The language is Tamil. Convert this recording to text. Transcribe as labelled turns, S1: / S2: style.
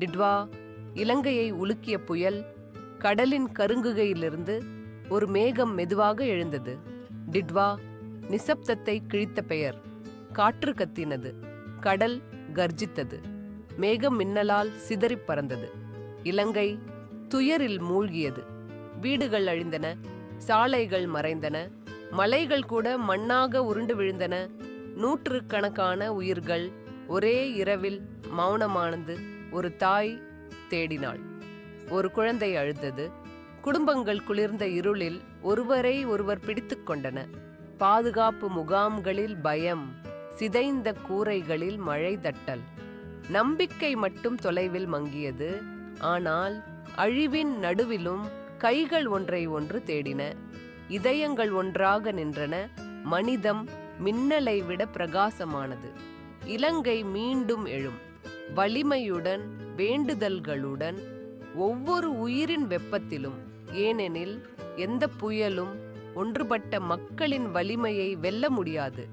S1: டிட்வா இலங்கையை உலுக்கிய புயல் கடலின் கருங்குகையிலிருந்து ஒரு மேகம் மெதுவாக எழுந்தது. டிட்வா நிசப்தத்தை கிழித்த பெயர். காற்று கத்தினது. கடல் கர்ஜித்தது. மேகம் மின்னலால் சிதறிப் பறந்தது. இலங்கை துயரில் மூழ்கியது. வீடுகள் அழிந்தன. சாலைகள் மறைந்தன. மலைகள் கூட மண்ணாக உருண்டு விழுந்தன. நூற்றுக்கணக்கான உயிர்கள் ஒரே இரவில் மௌனமானது. ஒரு தாய் தேடினாள். ஒரு குழந்தை அழுதது குடும்பங்கள் குளிர்ந்த இருளில் ஒருவரை ஒருவர் பிடித்து கொண்டன. பாதுகாப்பு முகாம்களில் பயம் சிதைந்த கூரைகளில் மழை தட்டல். நம்பிக்கை மட்டும் தொலைவில் மங்கியது. ஆனால் அழிவின் நடுவிலும் கைகள் ஒன்றை ஒன்று தேடின. இதயங்கள் ஒன்றாக நின்றன. மனிதம் மின்னலை விட பிரகாசமானது. இலங்கை மீண்டும் எழும். வலிமையுடன் வேண்டுதல்களுடன் ஒவ்வொரு உயிரின் வெப்பத்திலும் ஏனெனில் எந்த புயலும் ஒன்றுபட்ட மக்களின் வலிமையை வெல்ல முடியாது.